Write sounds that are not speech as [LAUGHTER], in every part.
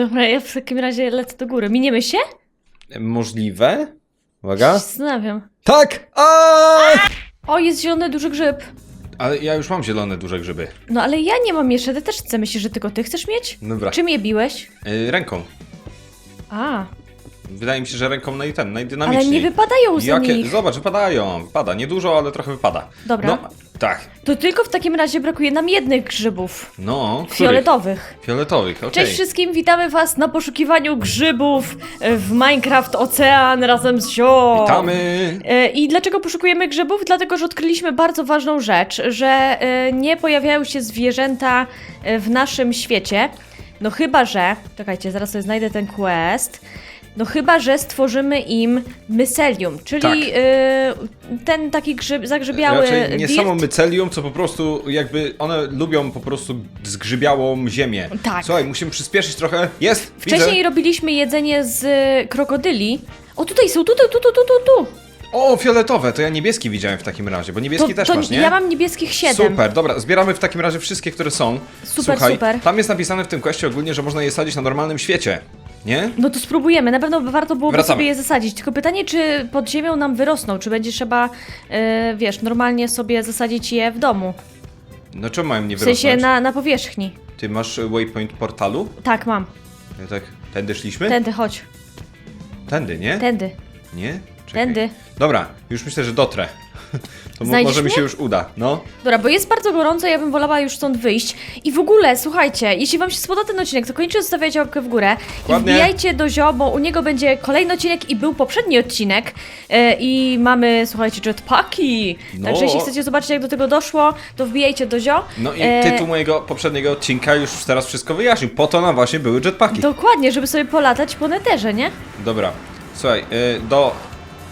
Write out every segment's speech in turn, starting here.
Dobra, ja w takim razie lecę do góry. Miniemy się? Możliwe? Uwaga. Zastanawiam. Tak! A! O, jest zielony duży grzyb. Ale ja już mam zielone duże grzyby. No ale ja nie mam jeszcze, ty też chcę. Myślisz, że tylko ty chcesz mieć? Dobra. Czym je biłeś? Y, ręką. A, Wydaje mi się, że ręką naj ten, ale najdynamiczniej. nie wypadają z Jakie... nich. Zobacz, wypadają. Wypada. Niedużo, ale trochę wypada. Dobra. No, tak. To tylko w takim razie brakuje nam jednych grzybów. No, których? Fioletowych. Fioletowych, okej. Cześć wszystkim, witamy was na poszukiwaniu grzybów w Minecraft Ocean razem z Zio. Witamy! E, I dlaczego poszukujemy grzybów? Dlatego, że odkryliśmy bardzo ważną rzecz, że e, nie pojawiają się zwierzęta e, w naszym świecie. No chyba, że. Czekajcie, zaraz sobie znajdę ten quest. No chyba, że stworzymy im mycelium, czyli Tak. e, ten taki grzyb, zagrzybiały Raczej nie dirt. samo mycelium, co po prostu jakby one lubią po prostu zgrzybiałą ziemię. Tak. Słuchaj, musimy przyspieszyć trochę. Jest! Wcześniej Widzę. robiliśmy jedzenie z e, krokodyli. O, tutaj są, tu, tu, tu, tu, tu, tu, tu. O, fioletowe, to ja niebieski widziałem w takim razie, bo niebieski To, też to masz, nie? ja mam niebieskich siedem. Super, dobra, zbieramy w takim razie wszystkie, które są. Super, Słuchaj, super. tam jest napisane w tym kwestii ogólnie, że można je sadzić na normalnym świecie. Nie? No to spróbujemy, na pewno warto byłoby Wracamy. sobie je zasadzić. Tylko pytanie, czy pod ziemią nam wyrosną, czy będzie trzeba, e, wiesz, normalnie sobie zasadzić je w domu. No czemu mają nie W sensie wyrosnąć? na, na powierzchni. Ty masz waypoint portalu? Tak, mam. Ja tak, tędy szliśmy? Tędy, chodź. Tędy, nie? Tędy, Nie? Czekaj. tędy. Dobra, już myślę, że dotrę. [LAUGHS] To Znajdziesz może mi mnie? się już uda, no. Dobra, bo jest bardzo gorąco, ja bym wolała już stąd wyjść. I w ogóle, słuchajcie, jeśli wam się spodoba ten odcinek, to koniecznie zostawiajcie łapkę w górę i Dokładnie. wbijajcie do Zio, bo u niego będzie kolejny odcinek i był poprzedni odcinek. E, I mamy, słuchajcie, jetpacki. No. Także jeśli chcecie zobaczyć, jak do tego doszło, to wbijajcie do Zio. No i E, tytuł mojego poprzedniego odcinka już teraz wszystko wyjaśnił. Po to nam właśnie były jetpacki. Dokładnie, żeby sobie polatać po neterze, nie? Dobra, słuchaj, y, do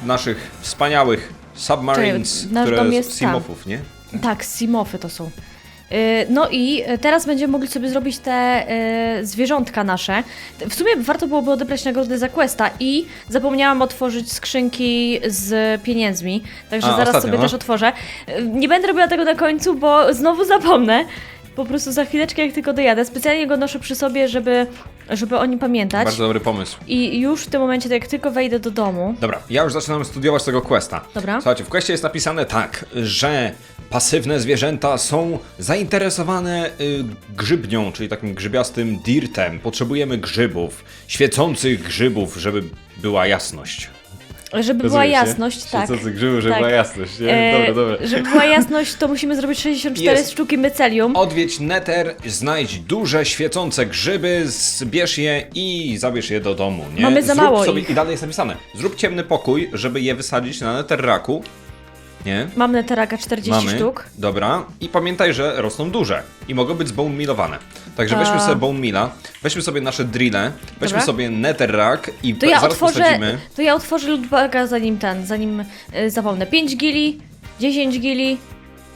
naszych wspaniałych submarines, Czekaj, nasz które dom z jest tam. Simofów, nie? Tak, simofy to są. Yy, No i y, teraz będziemy mogli sobie zrobić te y, zwierzątka nasze. W sumie warto byłoby odebrać nagrody za questa i zapomniałam otworzyć skrzynki z pieniędzmi, także A, zaraz ostatnio, sobie no. też otworzę. Y, Nie będę robiła tego na końcu, bo znowu zapomnę. Po prostu za chwileczkę, jak tylko dojadę. Specjalnie go noszę przy sobie, żeby, żeby o nim pamiętać. Bardzo dobry pomysł. I już w tym momencie, tak jak tylko wejdę do domu. Dobra, ja już zaczynam studiować tego questa. Dobra. Słuchajcie, w questie jest napisane tak, że pasywne zwierzęta są zainteresowane y, grzybnią, czyli takim grzybiastym dirtem. Potrzebujemy grzybów, świecących grzybów, żeby była jasność. Żeby była jasność, tak. Świecących grzybów, żeby Tak. była jasność. Nie? E, Dobra, dobra. Żeby była jasność, to musimy zrobić 64 Jest. sztuki mycelium. Odwiedź Nether, znajdź duże, świecące grzyby, zbierz je i zabierz je do domu, nie? Mamy za Zrób mało sobie, ich. I dalej jest napisane, zrób ciemny pokój, żeby je wysadzić na Netherraku, nie? Mam neteraka 40 Mamy, sztuk. dobra. I pamiętaj, że rosną duże i mogą być zbone millowane. Także A. weźmy sobie bone milla, weźmy sobie nasze drille, weźmy Dobra. sobie netherrack i To ja zaraz otworzę, posadzimy. to ja otworzę lootbaga zanim ten, zanim y, zapomnę. 5 gili, 10 gili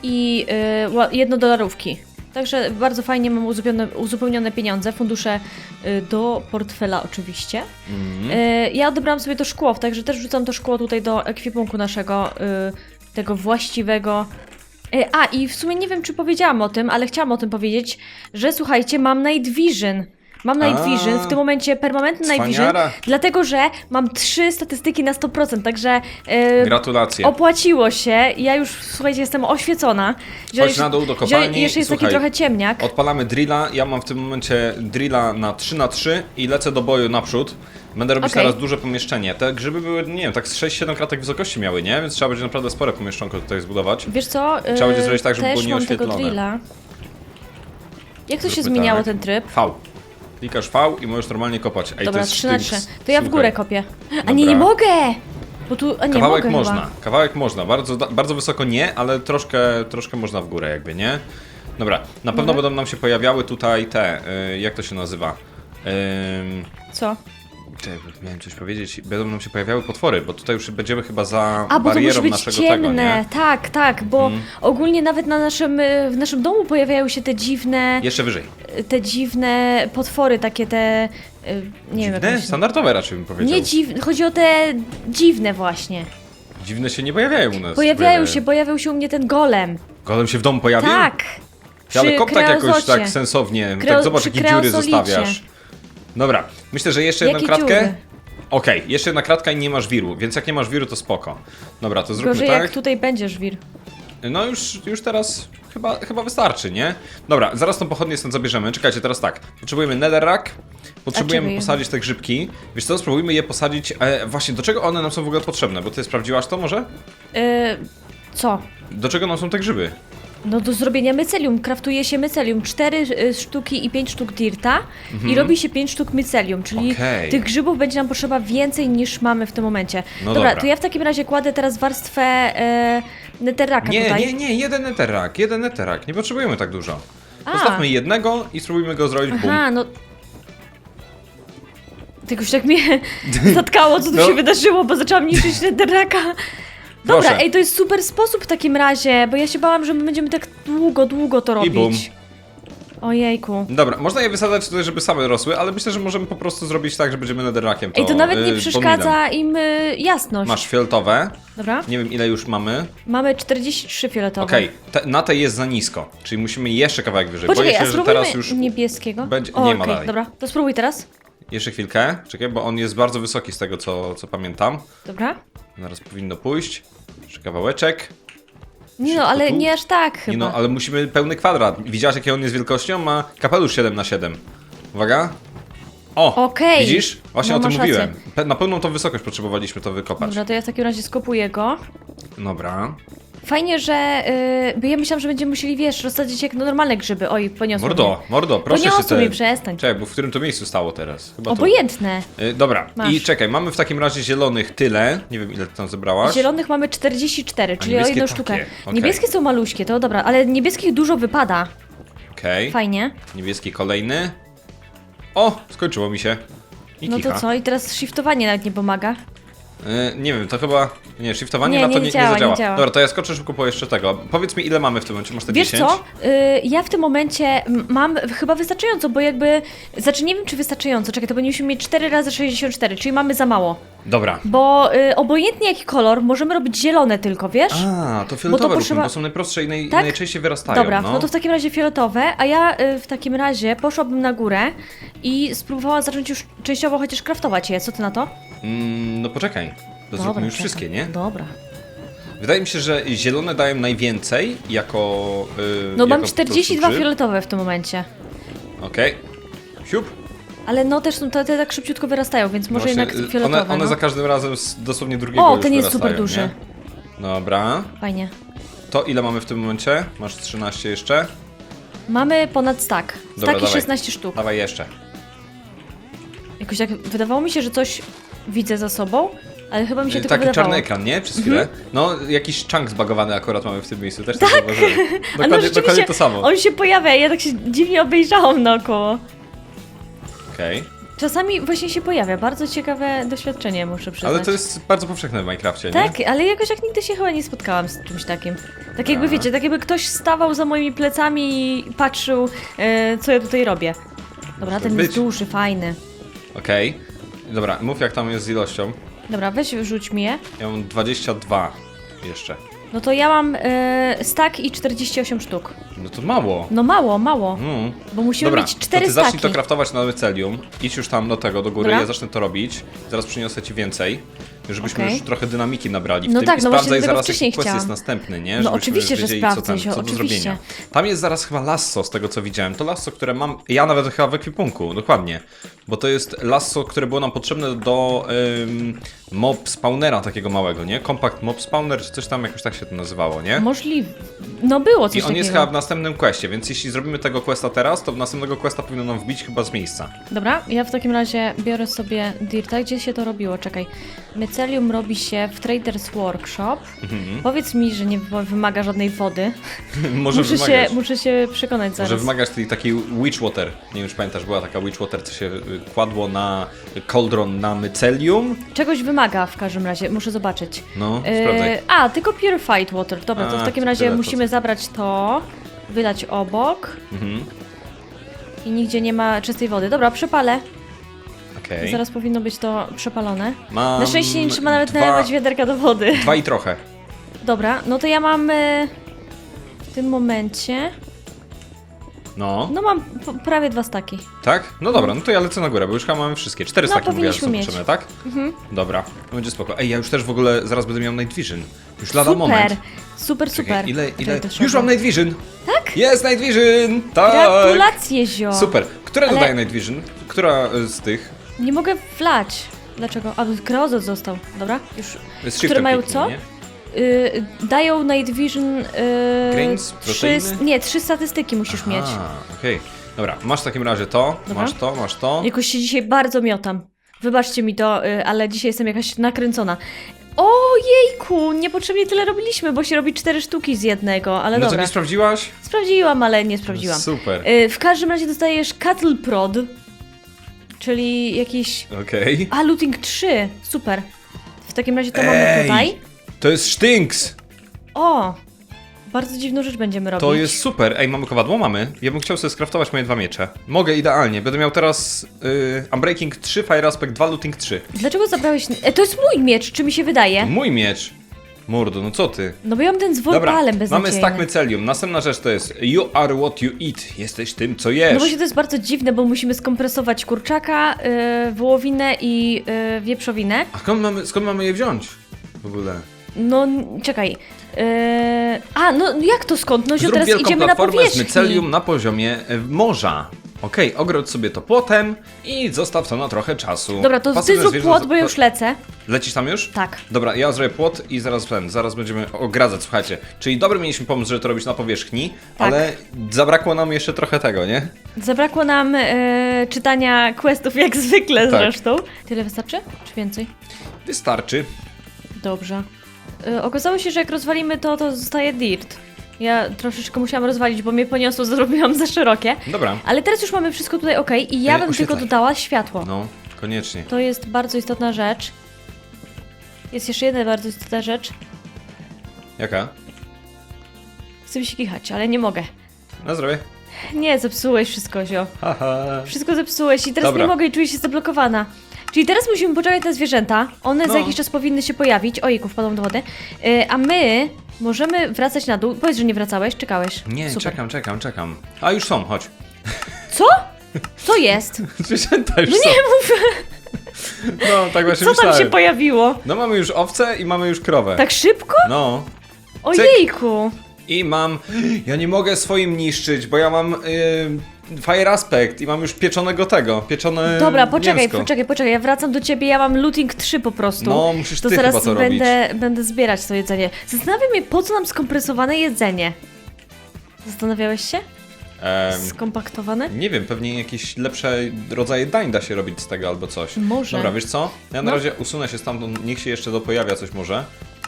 i y, ła- jedno dolarówki. Także bardzo fajnie mam uzupełnione, uzupełnione pieniądze, fundusze y, do portfela oczywiście. Mhm. Y, ja odebrałam sobie to szkło, także też wrzucam to szkło tutaj do ekwipunku naszego, y, tego właściwego. Y, A, i w sumie nie wiem, czy powiedziałam o tym, ale chciałam o tym powiedzieć, że słuchajcie, mam Night Vision. Mam Night Vision, w tym momencie permanentny Night Vision, cwaniara. dlatego że mam trzy statystyki na 100%, także y, Gratulacje. opłaciło się. Ja już, słuchajcie, jestem oświecona. Chodź na dół do kopalni, Jeszcze jest taki słuchaj, trochę ciemniak. Odpalamy drilla, ja mam w tym momencie drilla na 3 na 3 i lecę do boju naprzód. Będę robić Okej. teraz duże pomieszczenie. Te grzyby były, nie wiem, tak z 6-7 kratek wysokości miały, nie? Więc trzeba będzie naprawdę spore pomieszczonko tutaj zbudować. Wiesz co? y, Trzeba będzie zrobić tak, żeby też było mam tego nieoświetlone. drilla. Jak to się Zróbmy zmieniało tak. ten tryb? V. Klikasz V i możesz normalnie kopać. Ej, Dobra, to jest 3 na 3. sztynks. To ja w Słuchaj, górę kopię. A Dobra. nie, nie mogę! Bo tu, a nie Kawałek mogę można, Chyba. kawałek można. Bardzo, bardzo wysoko nie, ale troszkę, troszkę można w górę jakby, nie? Dobra, na pewno będą nam się pojawiały tutaj te, y, jak to się nazywa? Ym, Co? Miałem coś powiedzieć. Będą nam się pojawiały potwory, bo tutaj już będziemy chyba za A, bo to musi barierą być naszego ciemne. tego, nie? Tak, tak, bo Mhm. ogólnie nawet na naszym, y, w naszym domu pojawiają się te dziwne, Jeszcze wyżej. te dziwne potwory, takie te, y, nie wiem jak Dziwne? się... Standardowe raczej bym powiedział. Nie dziwne, chodzi o te dziwne właśnie. Dziwne się nie pojawiają u nas. Pojawiają się, pojawił się u mnie ten golem. Golem się w domu pojawił? Tak! Ty, ale Przy kop tak jakoś kreozocie. tak sensownie. Kreo- tak zobacz przy jakie dziury zostawiasz. Dobra, myślę, że jeszcze jedną Jakie kratkę. dziury? Okej, jeszcze jedna kratka i nie masz wiru, więc jak nie masz wiru, to spoko. Dobra, to zróbmy Gorzej tak. jak tutaj będzie żwir. No już, już teraz chyba, chyba wystarczy, nie? Dobra, zaraz tą pochodnię stąd zabierzemy. Czekajcie, teraz tak. Potrzebujemy netherrack, potrzebujemy je- posadzić te grzybki. Wiesz co, spróbujmy je posadzić. E, właśnie, do czego one nam są w ogóle potrzebne? Bo ty sprawdziłaś to może? Yy, co? Do czego nam są te grzyby? No do zrobienia mycelium. Kraftuje się mycelium. Cztery y, sztuki i pięć sztuk dirta i robi się pięć sztuk mycelium, czyli Mhm. Okej. tych grzybów będzie nam potrzeba więcej niż mamy w tym momencie. No dobra, to ja w takim razie kładę teraz warstwę e, netherraka Nie, tutaj. nie, nie, jeden netherrack, jeden netherrack. Nie potrzebujemy tak dużo. A. Zostawmy jednego i spróbujmy go zrobić bum. Aha, no... Tylko się tak mnie [LAUGHS] zatkało, co tu No. się wydarzyło, bo zaczęłam niszczyć [LAUGHS] netherraka. Dobra, Proszę. ej, to jest super sposób w takim razie, bo ja się bałam, że my będziemy tak długo, długo to robić. bum. Ojejku. Dobra, można je wysadzać tutaj, żeby same rosły, ale myślę, że możemy po prostu zrobić tak, że będziemy netherrackiem Ej, to nawet nie y, przeszkadza im y, jasność. Masz fioletowe. Dobra, Nie wiem ile już mamy. mamy 43 fioletowe. Okej, te, na tej jest za nisko, czyli musimy jeszcze kawałek wyżej. Poczekaj, Boję a się, że spróbujmy teraz już niebieskiego. będzie- nie ma okej, dalej. Dobra, to spróbuj teraz. Jeszcze chwilkę, czekaj, bo on jest bardzo wysoki z tego, co, co pamiętam. Dobra. Zaraz powinno pójść. Jeszcze kawałeczek. Nie no, Szybko ale tu. nie aż tak chyba. Nie no, ale musimy pełny kwadrat. Widziałaś, jakie on jest wielkością? Ma kapelusz 7 na 7 Uwaga. O, Okej. widzisz? Właśnie No, o tym masz mówiłem. Pe- Na pełną tą wysokość potrzebowaliśmy to wykopać. Dobra, to ja w takim razie skopuję go. Dobra. Fajnie, że. Yy, bo ja myślałam, że będziemy musieli, wiesz, rozsadzić jak normalne grzyby. Oj, poniosło Mordo, mnie. mordo, proszę się Poniosło te... mnie, przestań. Czekaj, bo w którym to miejscu stało teraz? Chyba tu. Obojętne. Y, Dobra, Masz. i czekaj, mamy w takim razie zielonych tyle. Nie wiem, ile ty tam zebrałaś. Zielonych mamy 44, czyli o jedną sztukę. okej. Niebieskie są maluśkie, to dobra, ale niebieskich dużo wypada. Okej. Fajnie. Niebieski kolejny. O, skończyło mi się. I No kicha. to co? I teraz shiftowanie nawet nie pomaga. Y, nie wiem, to chyba. Nie, shiftowanie Nie, na to nie nie, działa, nie zadziała. działa. Dobra, to ja skoczę szybko po jeszcze tego. Powiedz mi, ile mamy w tym momencie? Masz te Wiesz 10? co? Y, ja w tym momencie m- mam chyba wystarczająco, bo jakby. Znaczy nie wiem, czy wystarczająco. Czekaj, to będziemy mieć 4 razy 64, czyli mamy za mało. Dobra. Bo y, obojętnie jaki kolor, możemy robić zielone tylko, wiesz? A, to fioletowe bo potrzeba- bo są najprostsze i naj, Tak? najczęściej wyrastają. Dobra, no. no to w takim razie fioletowe, a ja y, w takim razie poszłabym na górę i spróbowała zacząć już częściowo chociaż kraftować je. Co ty na to? Mm, no poczekaj. To zróbmy już czekam. wszystkie, nie? Dobra. Wydaje mi się, że zielone dają najwięcej jako. Yy, No mam jako 42 grzyb. fioletowe w tym momencie. Okej. Siup. Ale no też są te, te tak szybciutko wyrastają, więc może Właśnie, jednak y, fioletowe. One, one no. za każdym razem dosłownie drugiego O, ten jest super duży. Nie? Dobra. Fajnie. To ile mamy w tym momencie? Masz 13 jeszcze? Mamy ponad. Dobra, Staki dawaj. 16 sztuk. Dawaj jeszcze. Jakoś tak wydawało mi się, że coś widzę za sobą, ale chyba mi się Y, tylko Taki wydawało. czarny ekran, nie? Przez chwilę. No, jakiś chunk zbagowany akurat mamy w tym miejscu. Też tak, zauważyłem. [LAUGHS] A Dokładnie, no dokładnie rzeczywiście, to samo. on się pojawia, ja tak się dziwnie obejrzałam naokoło. Okej. Czasami właśnie się pojawia, bardzo ciekawe doświadczenie, muszę przyznać. Ale to jest bardzo powszechne w Minecrafcie, nie? Tak, ale jakoś jak nigdy się chyba nie spotkałam z czymś takim. Tak jakby wiecie, tak jakby ktoś stawał za moimi plecami i patrzył, e, co ja tutaj robię. Dobra, tak ten jest być. duży, fajny. Okej. Dobra, mów jak tam jest z ilością. Dobra, weź rzuć mi je. Ja mam 22 jeszcze. No to ja mam e, stack i 48 sztuk. No to mało. No mało, mało. Mm. Bo musimy Dobra, mieć 4 to ty zacznij staki. to kraftować na mycelium. Idź już tam do tego, do góry, Dobra. ja zacznę to robić. Zaraz przyniosę ci więcej, żebyśmy Okej. już trochę dynamiki nabrali w No tym tak, i no sprawdzaj zaraz jaki quest jest następny, nie? No Żebyśmy oczywiście, że wiedzieli, sprawdzę co, tam, się, co do zrobienia. Tam jest zaraz chyba lasso z tego co widziałem. To lasso, które mam, ja nawet chyba w ekwipunku, dokładnie. Bo to jest lasso, które było nam potrzebne do ym, mob spawnera takiego małego, nie? Compact mob spawner, czy coś tam jakoś tak się to nazywało, nie? Możliwe. No było coś I on takiego. jest chyba w następnym questie, więc jeśli zrobimy tego questa teraz, to w następnego questa powinno nam wbić chyba z miejsca. Dobra, ja w takim razie biorę sobie Dirta. Gdzie się to robiło? Czekaj. Mycelium robi się w Traders Workshop. Mhm. Powiedz mi, że nie wy- wymaga żadnej wody. [LAUGHS] Może muszę, się, muszę się przekonać zaraz. Może wymagasz tej takiej Witchwater. Nie wiem, czy pamiętasz, była taka Witchwater, co się y, kładło na cauldron na mycelium. Czegoś wymaga w każdym razie, muszę zobaczyć. No, E, sprawdzaj. a, tylko Purified Water. Dobra, to A, w takim to razie to musimy co? zabrać to, wylać obok Mhm. i nigdzie nie ma czystej wody. Dobra, przepalę. Okej. Zaraz powinno być to przepalone. Mam Na szczęście nie trzeba nawet dwa, nalewać wiaderka do wody. Dwa i trochę. Dobra, no to ja mam e, w tym momencie No, No mam p- prawie dwa staki. tak? No dobra, no to ja lecę na górę, bo już chyba mamy wszystkie. Cztery No, staki mówiłaś, powinniśmy zobaczymy, mieć. tak? Mhm. Dobra, będzie spoko. Ej, ja już też w ogóle zaraz będę miał Night Vision. Już lada super, moment. super, Czekaj, super. ile, Czekaj, ile... to trzeba. Już mam Night Vision! Tak? Jest Night Vision! Tak! Gratulacje, Zio. Super. Które Ale- dodaje Night Vision? Która y, z tych? Nie mogę wlać. Dlaczego? A, Kreozot został. Dobra, już. Z Które mają kliknij, co? Nie? Y, dają Night Vision. Y, Grains? trzy, Proteiny? nie, trzy statystyki musisz mieć. A, okej. Dobra, masz w takim razie to, Dobra. masz to, masz to. Jakoś się dzisiaj bardzo miotam. Wybaczcie mi to, y, ale dzisiaj jestem jakaś nakręcona. Ojejku, niepotrzebnie tyle robiliśmy, bo się robi cztery sztuki z jednego, ale No dobra. nie sprawdziłaś? Sprawdziłam, ale nie sprawdziłam. Super. Y, w każdym razie dostajesz Cattle Prod, czyli jakiś... Okej. A, Looting 3, super. W takim razie to mamy Ej, tutaj. To jest Sztynks! O, bardzo dziwną rzecz będziemy robić. To jest super. Ej, mamy kowadło? Mamy. Ja bym chciał sobie skraftować moje dwa miecze. Mogę idealnie. Będę miał teraz y, Unbreaking 3, Fire Aspect 2, Looting 3. Dlaczego zabrałeś... E, to jest mój miecz, czy mi się wydaje? Mój miecz. Mordo, no co ty? No bo ja mam ten z Dobra, wolpalem beznadziejny. mamy stack mycelium. Następna rzecz to jest You are what you eat. Jesteś tym, co jesz. No właśnie to jest bardzo dziwne, bo musimy skompresować kurczaka, yy, wołowinę i yy, wieprzowinę. A skąd mamy, skąd mamy je wziąć? W ogóle. No, czekaj. Yy, a, no jak to skąd? No, Zrób teraz wielką idziemy na platformę z powierzchni. mycelium na poziomie e, morza. Okej, ogrodź sobie to płotem i zostaw to na trochę czasu. Dobra, to ty Pasywne zrób zwierzę- płot, bo ja już lecę. Lecisz tam już? Tak. Dobra, ja zrobię płot i zaraz ten, zaraz będziemy ogradzać, słuchajcie. Czyli dobry mieliśmy pomysł, żeby to robić na powierzchni, Tak. ale zabrakło nam jeszcze trochę tego, nie? Zabrakło nam yy, czytania questów jak zwykle Tak. zresztą. Tyle wystarczy? Czy więcej? Wystarczy. Dobrze. Yy, okazało się, że jak rozwalimy to, to zostaje dirt. Ja troszeczkę musiałam rozwalić, bo mnie poniosło, [LAUGHS] zrobiłam za szerokie. Dobra. Ale teraz już mamy wszystko tutaj ok i ja Ej, bym tylko oświetlaj. dodała światło. No, koniecznie. To jest bardzo istotna rzecz. Jest jeszcze jedna bardzo istotna rzecz. Jaka? Chcę mi się kichać, ale nie mogę. Na zdrowie. Nie, zepsułeś wszystko, Zio. Haha. Wszystko zepsułeś i teraz Dobra. nie mogę i czuję się zablokowana. Czyli teraz musimy poczekać na zwierzęta. One za No. jakiś czas powinny się pojawić. Ojejku, wpadłam do wody. Yy, a my możemy wracać na dół. Powiedz, że nie wracałeś, czekałeś. Nie, Super. czekam, czekam, czekam. A już są, chodź. Co? Co jest? [LAUGHS] Zwierzęta już No są. nie mów, No, tak właśnie co tam myślałem. się pojawiło? No mamy już owce i mamy już krowę. Tak szybko? No. Ojejku. I mam. [GASPS] Ja nie mogę swoim niszczyć, bo ja mam yy, Fire Aspect i mam już pieczonego tego. Pieczone. Dobra, poczekaj, mięsko. poczekaj, poczekaj, ja wracam do ciebie, ja mam looting 3 po prostu. No, musisz to ty zaraz chyba to robić. będę, będę zbierać to jedzenie. Zastanawiam mnie, po co nam skompresowane jedzenie? Zastanawiałeś się? Em, Skompaktowane? nie wiem, pewnie jakieś lepsze rodzaje dań da się robić z tego albo coś. Może. Dobra, wiesz co? Ja na No. razie usunę się stamtąd, niech się jeszcze dopojawia coś może.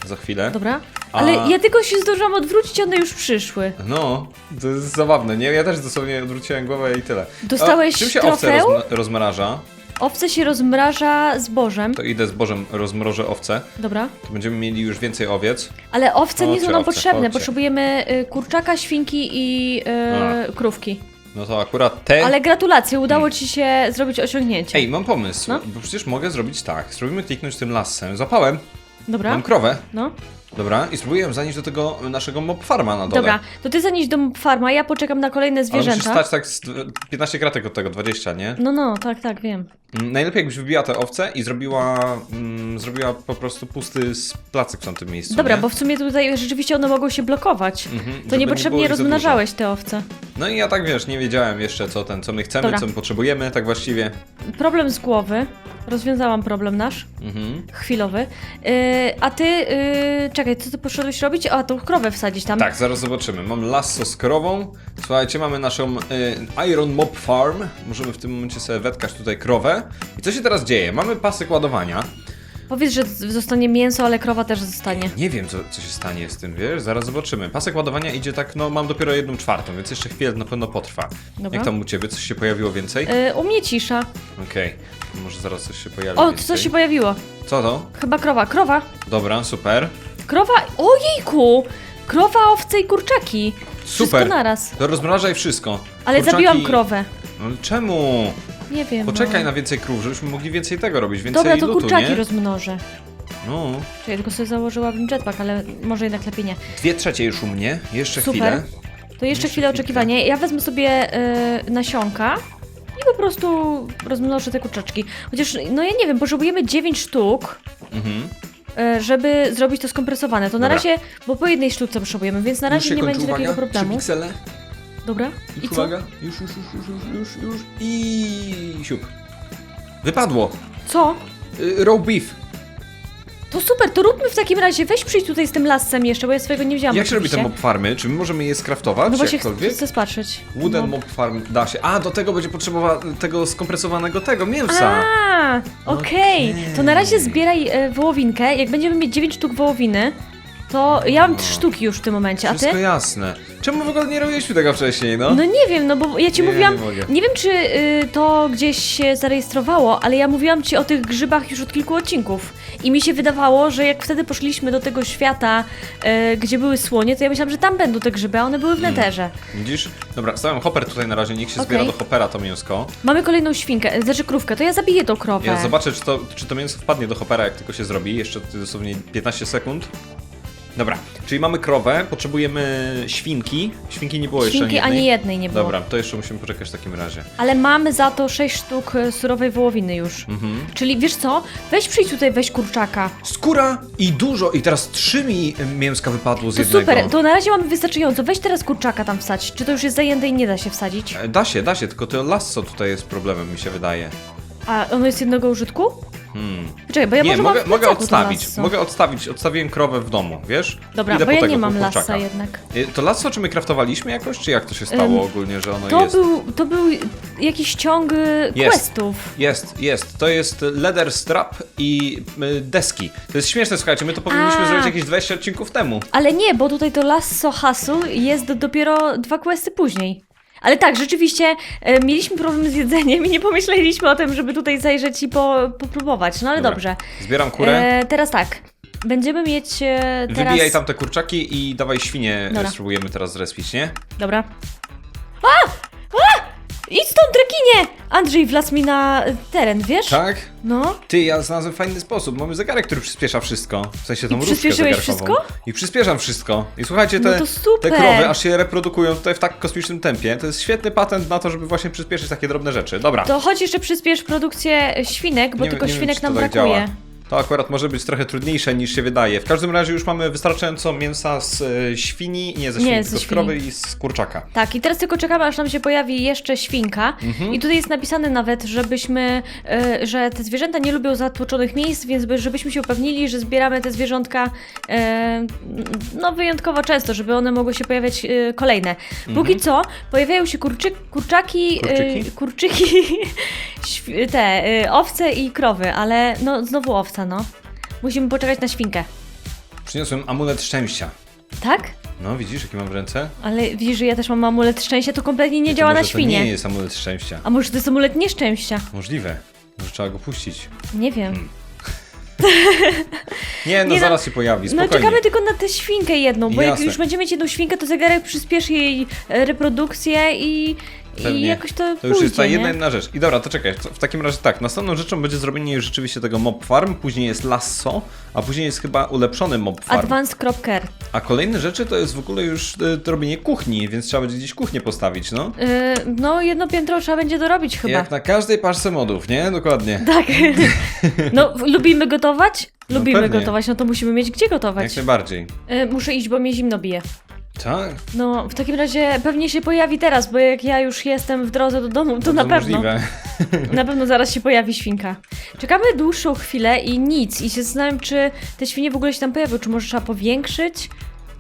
Za chwilę. Dobra. A- Ale ja tylko się zdążyłam odwrócić, one już przyszły. No, to jest zabawne, nie? Ja też dosłownie odwróciłem głowę i tyle. Dostałeś A, czym się owce trofeum? rozm- rozmraża? Owce się rozmraża zbożem. To idę z Bożem, rozmrożę owce. Dobra. To będziemy mieli już więcej owiec. Ale owce nie są Chodźcie, nam owce, potrzebne. chodźcie. Potrzebujemy y, kurczaka, świnki i y, krówki. No to akurat te... Ale gratulacje, udało ci się zrobić osiągnięcie. Ej, mam pomysł, No. bo przecież mogę zrobić tak. Spróbujmy kliknąć tym lasem. Zapałem, Dobra. mam krowę. No. Dobra, i spróbuję zanieść do tego naszego mob farma na dole. Dobra, to ty zanieś do farma, ja poczekam na kolejne Ale musisz zwierzęta. stać tak z 15 kratek od tego, 20, nie? No, no, tak, tak, wiem. Mm, Najlepiej jakbyś wybiła te owce i zrobiła, mm, zrobiła po prostu pusty z placyk w tamtym miejscu, Dobra, nie? bo w sumie tutaj rzeczywiście one mogą się blokować. Mhm, To nie niepotrzebnie za rozmnażałeś te owce. No i ja tak wiesz, nie wiedziałem jeszcze co ten, co my chcemy, Dobra. co my potrzebujemy, tak właściwie. Problem z głowy. Rozwiązałam problem nasz, Mhm. chwilowy. Yy, a ty, yy, czekaj, co ty poszedłeś robić? A, tą krowę wsadzić tam. Tak, zaraz zobaczymy. Mam lasso z krową. Słuchajcie, mamy naszą y, Iron Mob Farm. Możemy w tym momencie sobie wetkać tutaj krowę. I co się teraz dzieje? Mamy pasek ładowania. Powiedz, że zostanie mięso, ale krowa też zostanie. Nie wiem, co, co się stanie z tym, wiesz? Zaraz zobaczymy. Pasek ładowania idzie tak, no mam dopiero jedną czwartą, więc jeszcze chwilę na pewno potrwa. Dobra. Jak tam u ciebie? Coś się pojawiło więcej? Yy, u mnie cisza. Okej. Może zaraz coś się pojawi O, więcej. coś się pojawiło. Co to? Chyba krowa. Krowa. Dobra, super. Krowa. Ojejku! Krowa, owce i kurczaki. Wszystko Super. naraz. To rozmrażaj wszystko. Ale Kurczaki- zabiłam krowę. No ale czemu? Nie wiem. Poczekaj no. na więcej krów, żebyśmy mogli więcej tego robić, więcej Dobra, to lutu, kurczaki nie? rozmnożę. No. Czekaj, tylko sobie założyłabym jetpack, ale może jednak lepiej nie. Dwie trzecie już u mnie, jeszcze Super. chwilę. To jeszcze Jeszcze chwilę oczekiwania. Ja wezmę sobie y, nasionka i po prostu rozmnożę te kurczaczki. Chociaż, no ja nie wiem, potrzebujemy 9 sztuk, Mhm. y, żeby zrobić to skompresowane. To na Dobra. razie, bo po jednej sztuce potrzebujemy, więc na razie się nie będzie takiego uwaga. problemu. Trzy piksele. Dobra. Już I co? uwaga. Już, już, już, już, już, już, już. I siup. Wypadło. Co? Y, Raw beef. To super, to róbmy w takim razie. Weź przyjdź tutaj z tym lasem jeszcze, bo ja swojego nie wzięłam Jak się robi te oczywiście. mob farmy? Czy my możemy je skraftować No właśnie chcę, jakkolwiek? chcę spatrzeć. Wooden No. mob farm da się. A, do tego będzie potrzebowa tego skompresowanego tego mięsa. A, okej. Okej. To na razie zbieraj e, wołowinkę. Jak będziemy mieć 9 sztuk wołowiny, to ja mam No. 3 sztuki już w tym momencie, a ty? Wszystko jasne. Czemu w ogóle nie robiliśmy tego wcześniej, no? No nie wiem, no bo ja ci Nie, mówiłam, nie mogę. nie wiem czy y, to gdzieś się zarejestrowało, ale ja mówiłam ci o tych grzybach już od kilku odcinków. I mi się wydawało, że jak wtedy poszliśmy do tego świata, y, gdzie były słonie, to ja myślałam, że tam będą te grzyby, a one były w Hmm. neterze. Widzisz? Dobra, stawiam hopper tutaj na razie, niech się Okej. zbiera do hoppera to mięsko. Mamy kolejną świnkę, e, znaczy krówkę, to ja zabiję tą krowę. Ja zobaczę, czy to, czy to mięso wpadnie do hoppera, jak tylko się zrobi. Jeszcze dosłownie 15 sekund. Dobra, czyli mamy krowę, potrzebujemy świnki. Świnki nie było jeszcze Świnki ani jednej. ani jednej nie było. Dobra, to jeszcze musimy poczekać w takim razie. Ale mamy za to 6 sztuk e, surowej wołowiny już. Mhm. Czyli wiesz co? Weź przyjdź tutaj, weź kurczaka. Skóra i dużo, i teraz trzy mi mięska wypadło z To jednego. super, to na razie mamy wystarczająco. Weź teraz kurczaka tam wsadź. Czy to już jest zajęte i nie da się wsadzić? E, Da się, da się, tylko to lasso tutaj jest problemem, mi się wydaje. A ono jest jednego użytku? Hmm. Poczekaj, bo ja nie, mogę, mogę odstawić, mogę odstawić, odstawiłem krowę w domu, wiesz? Dobra, Idę bo ja tego nie mam lasa jednak. Y, To lasso czy my kraftowaliśmy jakoś, czy jak to się stało Ym, ogólnie, że ono To jest? był, to był jakiś ciąg y, Jest. questów. Jest, jest. To jest leather strap i y, deski. To jest śmieszne, słuchajcie, my to powinniśmy A. zrobić jakieś 20 odcinków temu. Ale nie, bo tutaj to lasso hasu jest do, dopiero dwa questy później. Ale tak, rzeczywiście e, mieliśmy problem z jedzeniem i nie pomyśleliśmy o tym, żeby tutaj zajrzeć i po, popróbować. No ale Dobra. dobrze. Zbieram kurę, E, teraz tak. Będziemy mieć e, teraz... wybijaj tam te kurczaki i dawaj świnie, Dobra. spróbujemy teraz zrespić, nie? Dobra. A! A! Idź stąd, rekinie! Andrzej wlazł mi na teren, wiesz? Tak? No. Ty, ja znalazłem fajny sposób. Mamy zegarek, który przyspiesza wszystko. W sensie tą I przyspieszyłeś zegarkową. wszystko? I przyspieszam wszystko. I słuchajcie, No te, to super. te krowy aż się reprodukują tutaj w tak kosmicznym tempie. To jest świetny patent na to, żeby właśnie przyspieszyć takie drobne rzeczy. Dobra. To chodź jeszcze przyspiesz produkcję świnek, bo Nie- tylko nie wiem, świnek czy to nam tak brakuje. działa. To akurat może być trochę trudniejsze niż się wydaje. W każdym razie już mamy wystarczająco mięsa z e, świni, nie ze świni, ze tylko z świni. krowy i z kurczaka. Tak, i teraz tylko czekamy, aż nam się pojawi jeszcze świnka. Mhm. I tutaj jest napisane nawet, żebyśmy, e, że te zwierzęta nie lubią zatłoczonych miejsc, więc by- żebyśmy się upewnili, że zbieramy te zwierzątka e, no wyjątkowo często, żeby one mogły się pojawiać e, kolejne. Póki co pojawiają się kurczy, kurczaki? E, kurczyki [LAUGHS] te e, owce i krowy, ale no znowu owca, no. Musimy poczekać na świnkę. Przyniosłem amulet szczęścia. Tak? No, widzisz, jaki mam w ręce? Ale widzisz, że ja też mam amulet szczęścia, to kompletnie nie działa może na świnie. To nie jest amulet szczęścia. A może to jest amulet nieszczęścia? Możliwe. Może trzeba go puścić. Nie wiem. Hmm. [LAUGHS] Nie, no Nie no, zaraz się pojawi, No spokojnie. czekamy tylko na tę świnkę jedną, bo jak Jasne. już będziemy mieć jedną świnkę, to zegarek przyspieszy jej e, reprodukcję i, i Pewnie. jakoś to, To pójdzie, już jest ta jedna, nie? jedna rzecz. I dobra, to czekaj, w takim razie tak, następną rzeczą będzie zrobienie już rzeczywiście tego mob farm, później jest lasso, a później jest chyba ulepszony mob farm. Advanced Crop Care. A kolejne rzeczy to jest w ogóle już y, robienie kuchni, więc trzeba będzie gdzieś kuchnię postawić, no. Y, no jedno piętro trzeba będzie dorobić chyba. Jak na każdej parce modów, nie? Dokładnie. [LAUGHS] Tak. no lubimy gotować? No Lubimy pewnie. gotować, no to musimy mieć gdzie gotować. Jak najbardziej. Y, muszę iść, bo mnie zimno bije. Tak? No, w takim razie pewnie się pojawi teraz, bo jak ja już jestem w drodze do domu, to na Bardzo pewno. Możliwe. Na pewno zaraz się pojawi świnka. Czekamy dłuższą chwilę i nic. I się zastanawiam, czy te świnie w ogóle się tam pojawią. Czy może trzeba powiększyć?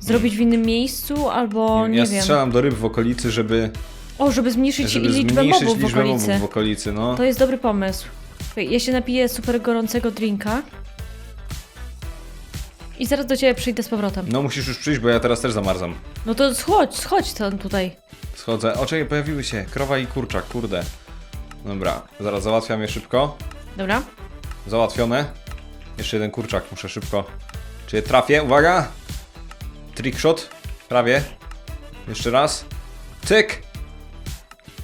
Zrobić w innym miejscu? Albo nie ja wiem. strzelam do ryb w okolicy, żeby, O, żeby zmniejszyć żeby liczbę zmniejszyć mobów w liczbę okolicy. mobów w okolicy, no. To jest dobry pomysł. Ja się napiję super gorącego drinka. I zaraz do ciebie przyjdę z powrotem. No musisz już przyjść, bo ja teraz też zamarzam. No to schodź, schodź tam tutaj. Schodzę. O, czekaj, pojawiły się. Krowa i kurczak, kurde. Dobra, zaraz załatwiam je szybko. Dobra? Załatwione. Jeszcze jeden kurczak, muszę szybko. Czy trafię? Uwaga! Trickshot. Prawie. Jeszcze raz. Cyk!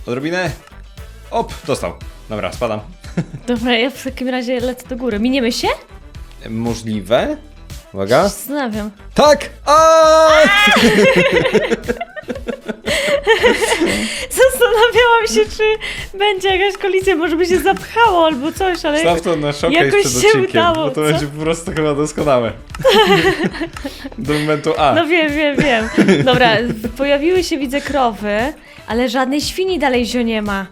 Odrobinę. Op, dostał. Dobra, spadam. [LAUGHS] Dobra, ja w takim razie lecę do góry. Miniemy się? Możliwe? Uwaga. Zastanawiam. Tak! A! [LAUGHS] Zastanawiałam się, czy będzie jakaś kolizja, może by się zapchało albo coś, ale... Staw to na showcase jakoś przed się odcinkiem, udało, bo to co? będzie po prostu chyba doskonałe. [LAUGHS] Do momentu A. No wiem, wiem, wiem. Dobra, pojawiły się, widzę, krowy, ale żadnej świni dalej zio nie ma.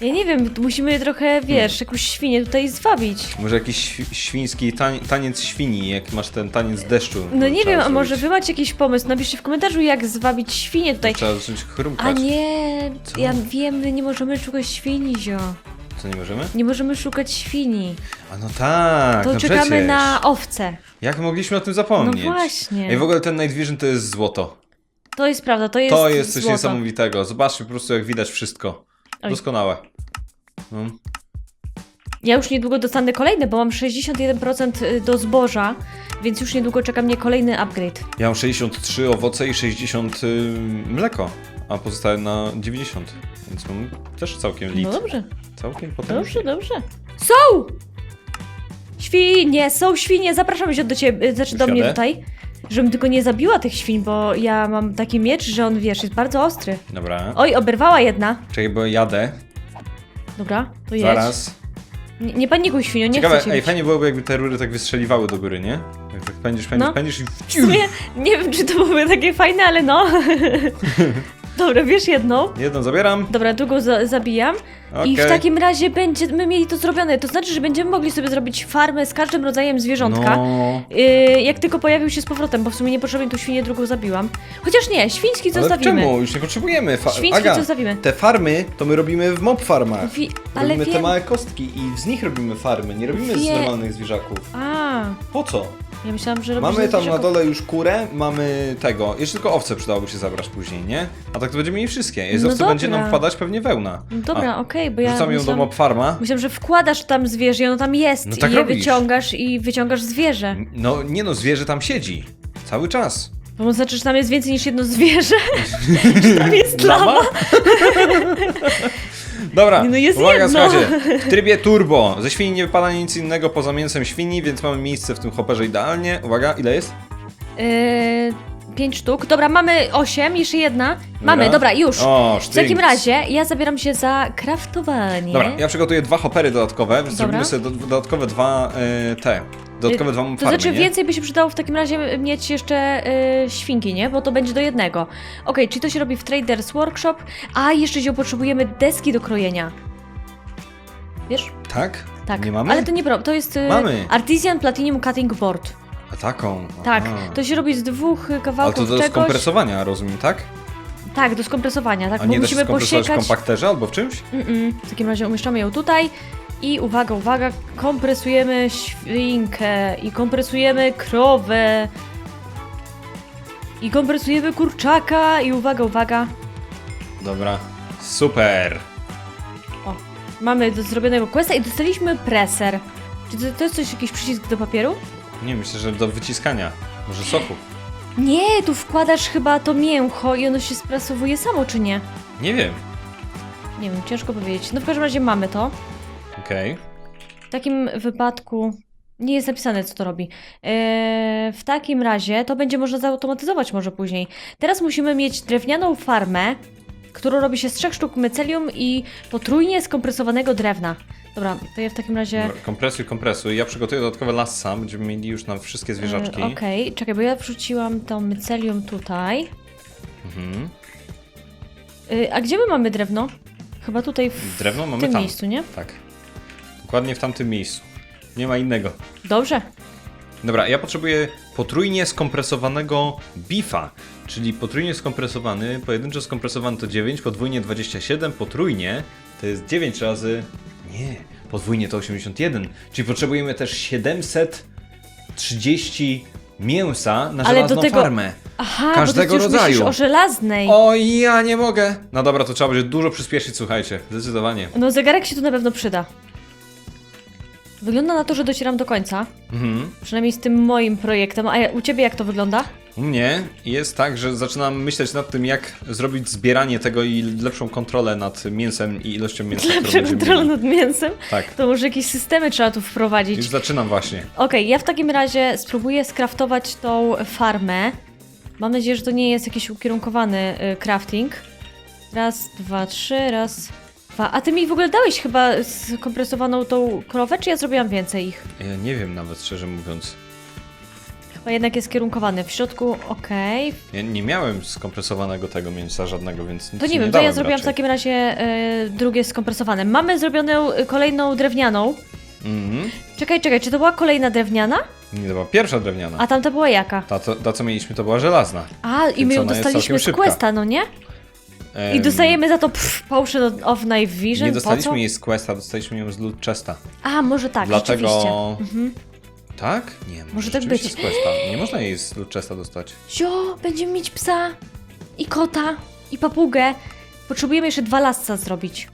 Ja nie wiem, musimy trochę, wiesz, jakąś świnię tutaj zwabić. Może jakiś świ- świński tań, taniec świni, jak masz ten taniec deszczu. No nie wiem, a może wy macie jakiś pomysł? Napiszcie w komentarzu, jak zwabić świnię tutaj. Trzeba zacząć chrumkać. A nie, Co? ja wiem, my nie możemy szukać świni, zio. Co, nie możemy? Nie możemy szukać świni. A no tak, To no czekamy przecież. na owce. Jak mogliśmy o tym zapomnieć? No właśnie. Ej, w ogóle ten Night Vision to jest złoto. To jest prawda, to jest to jest coś złoto. niesamowitego. Zobaczcie po prostu jak widać wszystko. Oj. Doskonałe. No. Ja już niedługo dostanę kolejny, bo mam 61% do zboża, więc już niedługo czeka mnie kolejny upgrade. Ja mam 63 owoce i 60 y, mleko, a pozostałe na 90. Więc mam też całkiem lit. No dobrze, Całkiem potężnie. dobrze, dobrze. Są! Świnie, są świnie, zapraszam się do ciebie, znaczy do mnie tutaj. Żebym tylko nie zabiła tych świń, bo ja mam taki miecz, że on, wiesz, jest bardzo ostry. Dobra. Oj, oberwała jedna. Czekaj, bo jadę. Dobra, to jedź. Zaraz. Nie, nie panikuj świnio, nie Ciekawe, chcę cię ej, bić. fajnie byłoby jakby te rury tak wystrzeliwały do góry, nie? Jak tak pędzisz, pędzisz, No. pędzisz i... W sumie nie wiem, czy to byłoby takie fajne, ale no. [LAUGHS] Dobra, wiesz jedną. Jedną zabieram. Dobra, drugą za zabijam. I w Okej. takim razie będziemy mieli to zrobione. To znaczy, że będziemy mogli sobie zrobić farmę z każdym rodzajem zwierzątka. No. Yy, jak tylko pojawił się z powrotem, bo w sumie niepotrzebnie tu świnię drugą zabiłam. Chociaż nie, świński Ale zostawimy. czemu? Już nie potrzebujemy. Fa- Świński Aga, zostawimy. te farmy to my robimy w mob farmach. Wi- ale robimy te wiem. małe kostki i z nich robimy farmy, nie robimy z Wie- normalnych zwierzaków. A, Po co? Ja myślałam, że robisz Mamy tam na dole już kurę, mamy tego. Jeszcze tylko owce przydałoby się zabrać później, nie? A tak to będziemy mieli wszystkie. Z No owcy będzie nam wpadać pewnie wełna. No Dobra, A, okej, bo ja Wrzucamy ją do myślałam, mob farma. myślałam, że wkładasz tam zwierzę i ono tam jest No i tak je robisz. wyciągasz i wyciągasz zwierzę. No nie no, zwierzę tam siedzi. Cały czas. Bo to znaczy, że tam jest więcej niż jedno zwierzę. [LAUGHS] [LAUGHS] Czy tam jest lama? [LAUGHS] Dobra, No jest uwaga, jedno. słuchajcie, w trybie turbo. Ze świni nie wypada nic innego poza mięsem świni, więc mamy miejsce w tym hopperze idealnie. Uwaga, ile jest? Yy, pięć sztuk. Dobra, mamy osiem, jeszcze jedna. Mamy, dobra, już. O, W takim razie ja zabieram się za kraftowanie. Dobra, ja przygotuję dwa hoppery dodatkowe, więc Dobra. zrobimy sobie do, dodatkowe dwa e, te. Dodatkowe dwa To farmy, znaczy nie? więcej by się przydało w takim razie mieć jeszcze y, świnki, nie? Bo to będzie do jednego. Okej, czyli to się robi w Traders Workshop, a jeszcze się potrzebujemy deski do krojenia. Wiesz? Tak? Tak. Nie mamy? Ale to nie pro, to jest y, Mamy. Artisan Platinum Cutting Board. A taką. Tak, aha. to się robi z dwóch y, Ale to kawałków do czegoś. skompresowania, rozumiem, tak? Tak, do skompresowania, tak, A bo nie musimy skompresować w posiekać. kompakterze albo w czymś? Mm-mm. W takim razie umieszczamy ją tutaj i uwaga, uwaga, kompresujemy świnkę i kompresujemy krowę i kompresujemy kurczaka i uwaga, uwaga, Dobra. Super. o, mamy do zrobionego questa i dostaliśmy preser. Czy to, to jest coś, jakiś przycisk do papieru? Nie, myślę, że do wyciskania. Może soku. Nie, tu wkładasz chyba to mięcho i ono się sprasowuje samo, czy nie? Nie wiem. Nie wiem, ciężko powiedzieć. No w każdym razie mamy to. Okej. W takim wypadku nie jest napisane, co to robi. Eee, w takim razie to będzie można zautomatyzować może później. Teraz musimy mieć drewnianą farmę, którą robi się z trzech sztuk mycelium i potrójnie skompresowanego drewna. Dobra, to ja w takim razie... Dobra, Kompresuj, kompresuj. Ja przygotuję dodatkowe lassa, będziemy mieli już na wszystkie zwierzaczki. E, Okej, czekaj, bo ja wrzuciłam to mycelium tutaj. Mhm. E, a gdzie my mamy drewno? Chyba tutaj w Drewno mamy tym tam. miejscu, nie? Tak. Dokładnie w tamtym miejscu. Nie ma innego. Dobrze. Dobra, ja potrzebuję potrójnie skompresowanego bifa, czyli potrójnie skompresowany, pojedynczo skompresowany to 9, podwójnie 27, potrójnie to jest 9 razy... Nie, podwójnie to 81, czyli potrzebujemy też 730 mięsa na Ale do żelazną tego- farmę. Aha, Każdego bo ty już rodzaju. myślisz o żelaznej. O, ja nie mogę! No dobra, to trzeba będzie dużo przyspieszyć, słuchajcie, zdecydowanie. No zegarek się tu na pewno przyda. Wygląda na to, że docieram do końca. Mhm. Przynajmniej z tym moim projektem. A u ciebie jak to wygląda? U mnie jest tak, że zaczynam myśleć nad tym, jak zrobić zbieranie tego i lepszą kontrolę nad mięsem i ilością mięsa, będziemy kontrolę nad mięsem? Tak, To może jakieś systemy trzeba tu wprowadzić. już zaczynam właśnie. Okej, ja w takim razie spróbuję skraftować tą farmę. Mam nadzieję, że to nie jest jakiś ukierunkowany y, crafting. Raz, dwa, trzy, raz, dwa. A ty mi w ogóle dałeś chyba skompresowaną tą krowę, czy ja zrobiłam więcej ich? Ja nie wiem nawet, szczerze mówiąc. Chyba jednak jest kierunkowany. W środku, okej. Ja nie miałem skompresowanego tego mięsa żadnego, więc nic To nie wiem, to ja zrobiłam w raczej. takim razie y, drugie skompresowane. Mamy zrobioną y, kolejną drewnianą. Mhm. Czekaj, czekaj, czy to była kolejna drewniana? Nie, to była pierwsza drewniana. A tamta była jaka? Ta, co- ta, co mieliśmy, to była żelazna. A, i Więc my ją ona jest dostaliśmy całkiem z szybka. Questa, no nie? I Em, dostajemy za to pff, Potion of Night Vision, Nie po co? dostaliśmy jej z Questa, dostaliśmy ją z Loot Chesta. A, może tak, Dlatego... Mhm. Tak? Nie, Może tak być. z Questa. Nie można jej z Loot Chesta dostać. Zio, będziemy mieć psa i kota i papugę. Potrzebujemy jeszcze dwa lasca zrobić.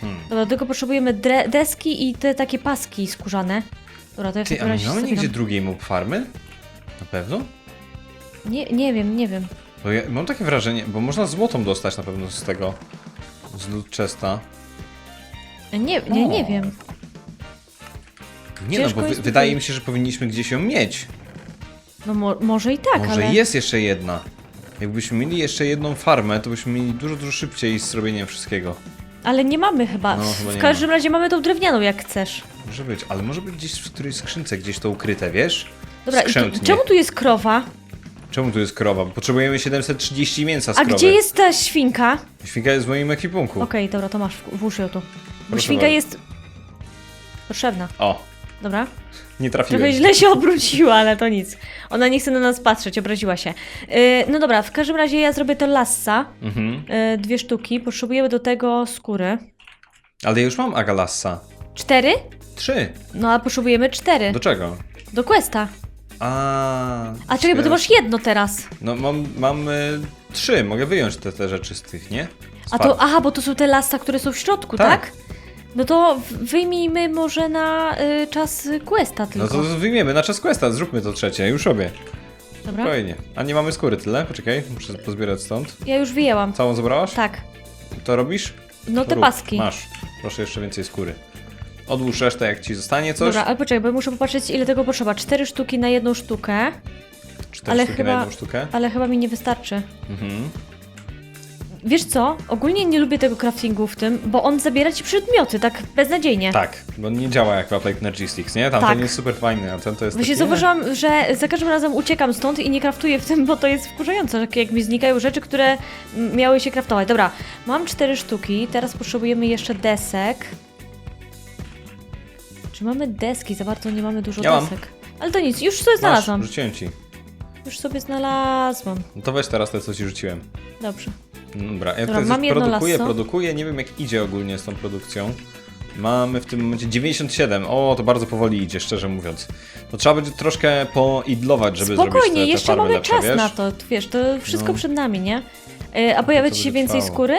Hmm. Dobra, tylko potrzebujemy deski i te takie paski skórzane. Dobra, to ja w Ty, a razie mamy nigdzie drugiej mob farmy? Na pewno? nie, nie wiem, nie wiem. Ja mam takie wrażenie, bo można złotą dostać na pewno z tego, z Loot Chesta. Nie, nie, nie O. wiem. Nie no, Ciężko bo wy, jest wydaje mi się, że powinniśmy gdzieś ją mieć. No mo- może i tak, Może ale... jest jeszcze jedna. Jakbyśmy mieli jeszcze jedną farmę, to byśmy mieli dużo, dużo szybciej z zrobieniem wszystkiego. Ale nie mamy chyba. No, chyba w każdym razie mamy tą drewnianą, jak chcesz. Może być, ale może być gdzieś w którejś skrzynce, gdzieś to ukryte, wiesz? Dobra, i tu, Skrzętnie. czemu tu jest krowa? Czemu tu jest krowa? Potrzebujemy 730 mięsa z A krowy. gdzie jest ta świnka? Świnka jest w moim ekwipunku. Okej, dobra, to masz, włóż ją tu. Bo Proszę świnka bardzo. jest potrzebna. O, Dobra? nie Trochę trafiłem. źle się obróciła, ale to nic. Ona nie chce na nas patrzeć, obraziła się. Yy, no dobra, w każdym razie ja zrobię to lassa. Mhm. Yy, dwie sztuki. Potrzebujemy do tego skóry. Ale ja już mam Agalassa. Cztery? Trzy. No a potrzebujemy cztery. Do czego? Do questa. A. A czekaj, bo ty masz jedno teraz. No mam, mam y, trzy, mogę wyjąć te, te rzeczy z tych, nie? Z A to, aha, bo to są te lassa, które są w środku, tak? Tak. No to w- wyjmijmy może na y, czas questa No tylko. to wyjmiemy na czas questa, zróbmy to trzecie, już robię. Dobra? Spokojnie. A nie mamy skóry tyle? Poczekaj, muszę pozbierać stąd. Ja już wyjęłam. Całą zebrałaś? Tak. To robisz? No To te rób. paski. Masz. Proszę jeszcze więcej skóry. Odłóż resztę, jak ci zostanie coś. Dobra, ale poczekaj, bo muszę popatrzeć ile tego potrzeba. Cztery sztuki na jedną sztukę, Cztery ale sztuki chyba- na jedną sztukę. ale chyba mi nie wystarczy. Mhm. Wiesz co? Ogólnie nie lubię tego craftingu w tym, bo on zabiera ci przedmioty, tak beznadziejnie. Tak, bo nie działa jak Applied Energistics, nie? Tamten Tak. jest super fajny, a ten to jest Właśnie taki... zauważyłam, że za każdym razem uciekam stąd i nie kraftuję w tym, bo to jest wkurzające, jak- jak mi znikają rzeczy, które miały się kraftować. Dobra, mam cztery sztuki, teraz potrzebujemy jeszcze desek. Czy mamy deski? Za bardzo nie mamy dużo Ja mam. desek. Ale to nic, już sobie znalazłam. Masz, rzuciłem ci. Już sobie znalazłam. No to weź teraz te, co ci rzuciłem. Dobrze. Dobra, ja Dobra, tutaj mam coś jedno produkuję, lasso. produkuję, nie wiem jak idzie ogólnie z tą produkcją. Mamy w tym momencie 97, o to bardzo powoli idzie, szczerze mówiąc. To trzeba będzie troszkę poidlować, żeby zrobić Spokojnie, te, te jeszcze farmy mamy lepsze, czas wiesz? na to. Wiesz, to wszystko No. przed nami, nie? Y, A pojawia to ci się będzie więcej trwało. skóry?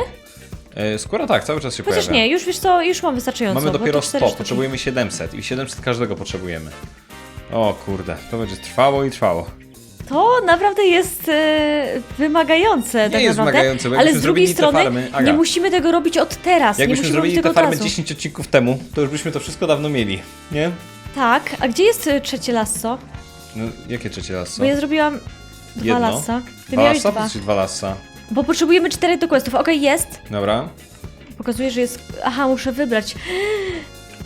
E, Skóra tak, cały czas się Chociaż pojawia. nie, już wiesz co, już mam wystarczająco. Mamy dopiero to 100, cztery sztuki. potrzebujemy 700 i 700 każdego potrzebujemy. O kurde, to będzie trwało i trwało. To naprawdę jest e, wymagające, Nie tak jest naprawdę. wymagające, bo ale z drugiej strony farmy- nie musimy tego robić od teraz. nie Jakbyśmy musimy robić zrobili te farmy razu. 10 odcinków temu, to już byśmy to wszystko dawno mieli, nie? Tak, a gdzie jest e, trzecie lasso? No, jakie trzecie lasso? Bo ja zrobiłam dwa Jedno. lassa. Ty Dwa miałeś lassa dwa. czy dwa lassa? Bo potrzebujemy cztery do questów. Okej, jest. Dobra. Pokazuje, że jest... Aha, muszę wybrać.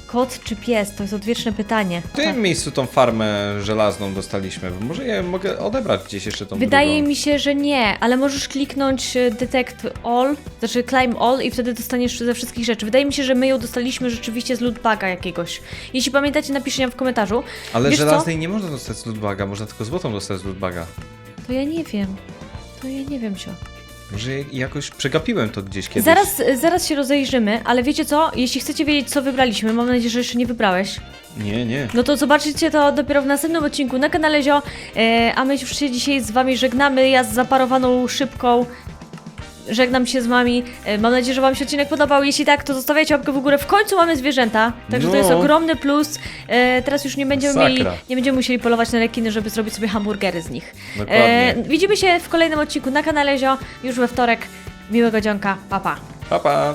Kot czy pies? To jest odwieczne pytanie. W tym miejscu tą farmę żelazną dostaliśmy, może ja mogę odebrać gdzieś jeszcze tą Wydaje drugą. mi się, że nie, ale możesz kliknąć e, Detect All, znaczy Climb All i wtedy dostaniesz ze wszystkich rzeczy. Wydaje mi się, że my ją dostaliśmy rzeczywiście z lootbaga jakiegoś. Jeśli pamiętacie, napiszcie nam w komentarzu. Ale Wiesz co? żelaznej nie można dostać z lootbaga, można tylko złotą dostać z lootbaga. To ja nie wiem. To ja nie wiem, co. Może jakoś przegapiłem to gdzieś kiedyś. Zaraz, zaraz się rozejrzymy, ale wiecie co? Jeśli chcecie wiedzieć, co wybraliśmy, mam nadzieję, że jeszcze nie wybrałeś, Nie, nie. no to zobaczycie to dopiero w następnym odcinku na kanale Zio, e, a my już się dzisiaj z wami żegnamy, ja z zaparowaną szybką żegnam się z wami. E, Mam nadzieję, że wam się odcinek podobał. Jeśli tak, to zostawiajcie łapkę w górę. W końcu mamy zwierzęta, także to No. jest ogromny plus. E, teraz już nie będziemy mieli, nie będziemy musieli polować na rekiny, żeby zrobić sobie hamburgery z nich. Dokładnie. widzimy się w kolejnym odcinku na kanale Zio, już we wtorek. Miłego dzionka, pa pa. Pa, pa.